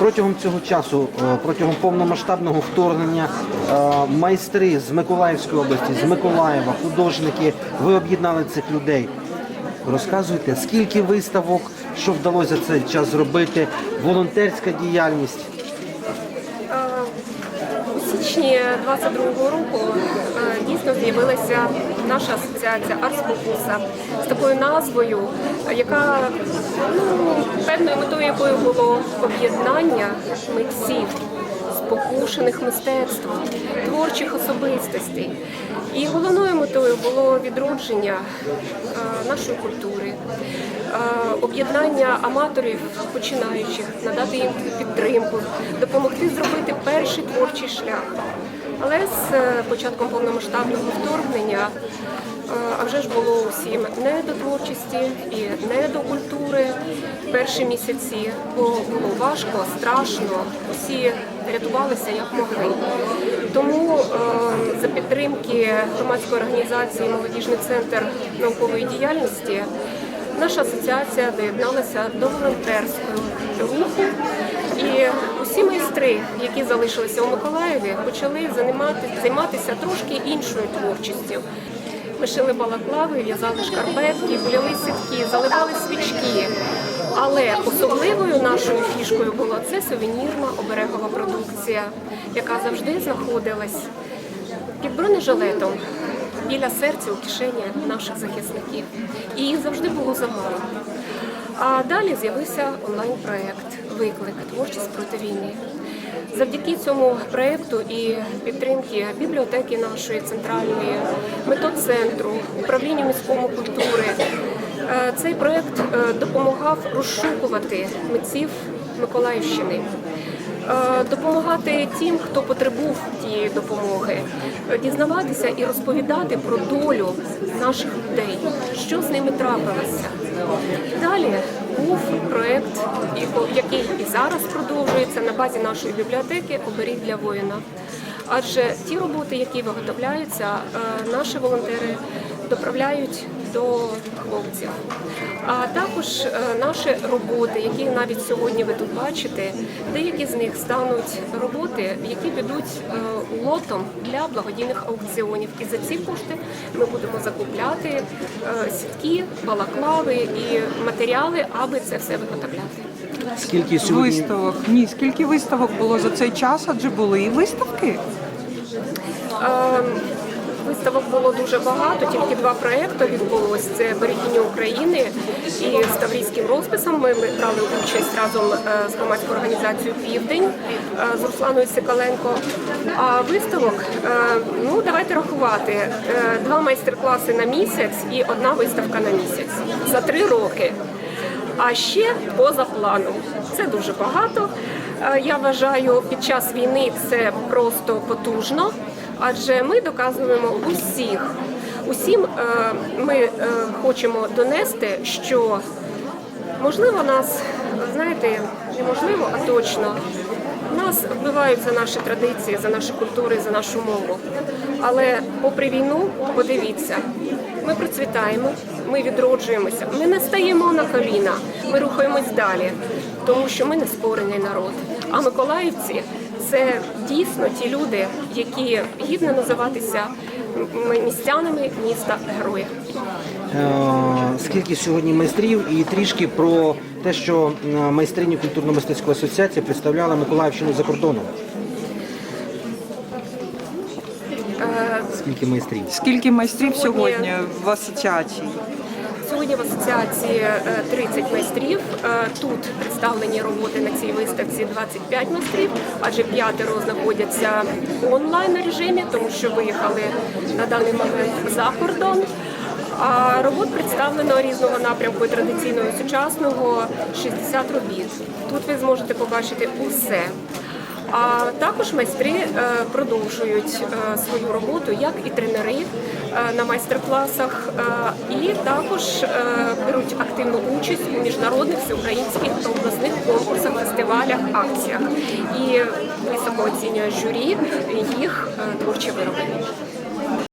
Протягом цього часу, е, протягом повномасштабного вторгнення, е, майстри з Миколаївської області, з Миколаєва, художники, ви об'єднали цих людей. Розказуйте, скільки виставок, що вдалося за цей час зробити, волонтерська діяльність. У січні 22-го року е, дійсно з'явилася наша асоціація Арспокуса з такою назвою, е, яка ну, певною метою якої було об'єднання митців, спокушених мистецтвом, творчих особистостей. І головною метою було відродження е, нашої культури, е, об'єднання аматорів починаючих, надати їм підтримку, допомогти зробити перший творчий шлях. Але з е, початком повномасштабного вторгнення, а вже ж було усім не до творчості і не до культури перші місяці, бо було важко, страшно, усі рятувалися як могли. Тому підтримки громадської організації Молодіжний центр наукової діяльності наша асоціація доєдналася до волонтерського руху. І усі майстри, які залишилися у Миколаєві, почали займати- займатися трошки іншою творчістю. Ми шили балаклави, в'язали шкарпетки, пуляли сітки, заливали свічки. Але особливою нашою фішкою була це сувенірна оберегова продукція, яка завжди знаходилась під бронежилетом біля серця у кишені наших захисників. І їх завжди було замало. А далі з'явився онлайн-проект Виклик творчість проти війни. Завдяки цьому проєкту і підтримки бібліотеки нашої центральної, метоцентру, управлінню міської культури, е, цей проєкт е, допомагав розшукувати митців Миколаївщини. Е, Допомагати тим, хто потребув тієї допомоги, е, дізнаватися і розповідати про долю наших людей, що з ними трапилося. Далі був проєкт, який і зараз продовжується на базі нашої бібліотеки Оберіг для воїна. Адже ті роботи, які виготовляються, е, наші волонтери доправляють до хлопців. А також е, наші роботи, які навіть сьогодні ви тут бачите, деякі з них стануть роботи, які підуть е, лотом для благодійних аукціонів. І за ці кошти ми будемо закупляти е, сітки, балаклави і матеріали, аби це все виготовляти. Скільки сьогодні Виставок. Ні, скільки виставок було за цей час, адже були і виставки. Виставок було дуже багато, тільки два проекти відбулось. Це берегиня України і з таврійським розписом. Ми брали участь разом е, з громадською організацією Південь е, з Русланою Сикаленко. А виставок, е, ну давайте рахувати, два майстер-класи на місяць і одна виставка на місяць за три роки. А ще поза планом. Це дуже багато. Я вважаю, під час війни це просто потужно, адже ми доказуємо усіх. Усім е, ми е, хочемо донести, що можливо нас, знаєте, неможливо, а точно. Нас вбивають за наші традиції, за наші культури, за нашу мову. Але попри війну, подивіться, ми процвітаємо, ми відроджуємося, ми не стаємо на коліна, ми рухаємось далі, тому що ми не спорений народ. А миколаївці це дійсно ті люди, які гідно називатися містянами міста героя. Е, скільки сьогодні майстрів і трішки про те, що е, майстрині культурно-мистецької асоціації представляли Миколаївщину за кордоном. Скільки майстрів? Скільки майстрів сьогодні в асоціації? Сьогодні в асоціації е, 30 майстрів. Е, Тут представлені роботи на цій виставці 25 майстрів, адже п'ятеро знаходяться в онлайн режимі, тому що виїхали на даний момент за кордон. А робот представлено різного напрямку традиційного сучасного 60 робіт. Тут ви зможете побачити усе. А також майстри е, продовжують е, свою роботу, як і тренери е, на майстер-класах, і також беруть активну участь у міжнародних всеукраїнських та обласних конкурсах, фестивалях, акціях. І високо оцінює журі їх творчі вироби.